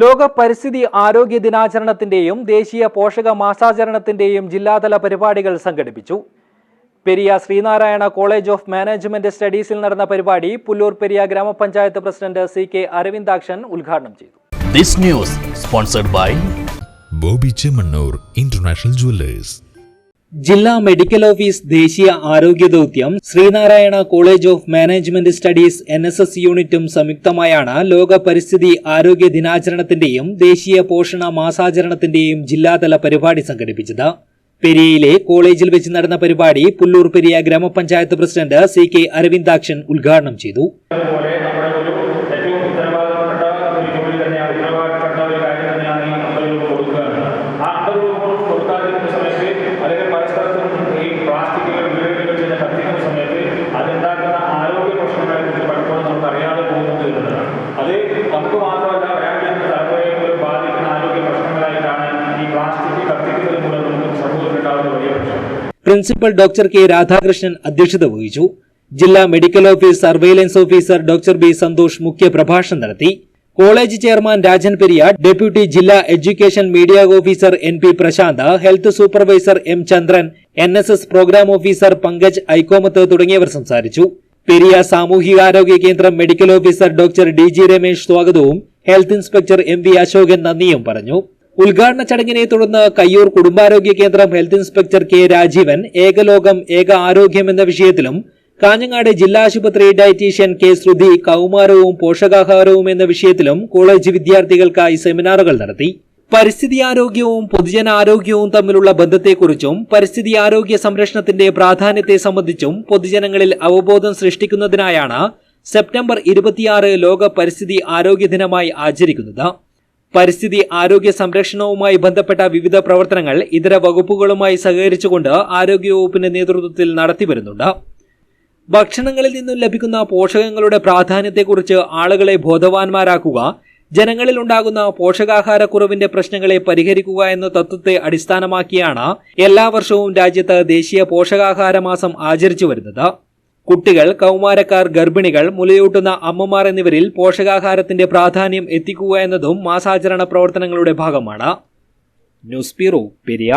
ലോക പരിസ്ഥിതി ആരോഗ്യ ദിനാചരണത്തിന്റെയും ദേശീയ പോഷക മാസാചരണത്തിന്റെയും ജില്ലാതല പരിപാടികൾ സംഘടിപ്പിച്ചു. Periya Sreenarayana college of management സ്റ്റഡീസിൽ നടന്ന പരിപാടി പുല്ലൂർ പെരിയ ഗ്രാമപഞ്ചായത്ത് പ്രസിഡന്റ് സി കെ അരവിന്ദാക്ഷൻ ഉദ്ഘാടനം ചെയ്തു. This news sponsored by Boby Chemmanur international jewellers ജില്ലാ മെഡിക്കൽ ഓഫീസ് ദേശീയ ആരോഗ്യ ദൗത്യം Sreenarayana college of management studies N S S യൂണിറ്റും സംയുക്തമായാണ് ലോക പരിസ്ഥിതി ആരോഗ്യ ദിനാചരണത്തിന്റെയും ദേശീയ പോഷണ മാസാചരണത്തിന്റെയും ജില്ലാതല പരിപാടി സംഘടിപ്പിച്ചത്. പെരിയയിലെ കോളേജിൽ വെച്ച് നടന്ന പരിപാടി പുല്ലൂർ പെരിയ ഗ്രാമപഞ്ചായത്ത് പ്രസിഡന്റ് സി കെ അരവിന്ദാക്ഷൻ ഉദ്ഘാടനം ചെയ്തു. പ്രിൻസിപ്പൽ ഡോക്ടർ കെ രാധാകൃഷ്ണൻ അധ്യക്ഷത വഹിച്ചു. ജില്ലാ medical office surveillance officer doctor B Santhosh മുഖ്യ പ്രഭാഷണം നടത്തി. College chairman Rajan Periyar deputy ജില്ലാ education media officer N P Prashanth health supervisor M Chandran N S S program officer Pankaj Aikomath തുടങ്ങിയവർ സംസാരിച്ചു. പെരിയ സാമൂഹികാരോഗ്യ കേന്ദ്രം medical officer doctor D G Ramesh സ്വാഗതവും health inspector M V Ashokan നന്ദിയും പറഞ്ഞു. ഉദ്ഘാടന ചടങ്ങിനെ തുടർന്ന് കയ്യൂർ കുടുംബാരോഗ്യ കേന്ദ്രം ഹെൽത്ത് ഇൻസ്പെക്ടർ കെ രാജീവൻ ഏകലോകം ഏക ആരോഗ്യം എന്ന വിഷയത്തിലും കാഞ്ഞങ്ങാട് ജില്ലാ ആശുപത്രി ഡയറ്റീഷ്യൻ കെ ശ്രുതി കൗമാരവും പോഷകാഹാരവും എന്ന വിഷയത്തിലും കോളേജ് വിദ്യാർത്ഥികൾക്കായി സെമിനാറുകൾ നടത്തി. പരിസ്ഥിതി ആരോഗ്യവും പൊതുജന ആരോഗ്യവും തമ്മിലുള്ള ബന്ധത്തെക്കുറിച്ചും പരിസ്ഥിതി ആരോഗ്യ സംരക്ഷണത്തിന്റെ പ്രാധാന്യത്തെ സംബന്ധിച്ചും പൊതുജനങ്ങളിൽ അവബോധം സൃഷ്ടിക്കുന്നതിനായാണ് സെപ്റ്റംബർ ഇരുപത്തിയാറ് ലോക പരിസ്ഥിതി ആരോഗ്യ ദിനമായി ആചരിക്കുന്നത്. പരിസ്ഥിതി ആരോഗ്യ സംരക്ഷണവുമായി ബന്ധപ്പെട്ട വിവിധ പ്രവർത്തനങ്ങൾ ഇതര വകുപ്പുകളുമായി സഹകരിച്ചുകൊണ്ട് ആരോഗ്യവകുപ്പിന്റെ നേതൃത്വത്തിൽ നടത്തിവരുന്നുണ്ട്. ഭക്ഷണങ്ങളിൽ നിന്നും ലഭിക്കുന്ന പോഷകങ്ങളുടെ പ്രാധാന്യത്തെക്കുറിച്ച് ആളുകളെ ബോധവാന്മാരാക്കുക ജനങ്ങളിൽ ഉണ്ടാകുന്ന പോഷകാഹാരക്കുറവിന്റെ പ്രശ്നങ്ങളെ പരിഹരിക്കുക എന്ന തത്വത്തെ അടിസ്ഥാനമാക്കിയാണ് എല്ലാ വർഷവും രാജ്യത്ത് ദേശീയ പോഷകാഹാര മാസം ആചരിച്ചു വരുന്നത്. കുട്ടികൾ കൗമാരക്കാർ ഗർഭിണികൾ മുലയൂട്ടുന്ന അമ്മമാർ എന്നിവരിൽ പോഷകാഹാരത്തിന്റെ പ്രാധാന്യം എത്തിക്കുക എന്നതും മാസാചരണ പ്രവർത്തനങ്ങളുടെ ഭാഗമാണ്. News bureau Periya.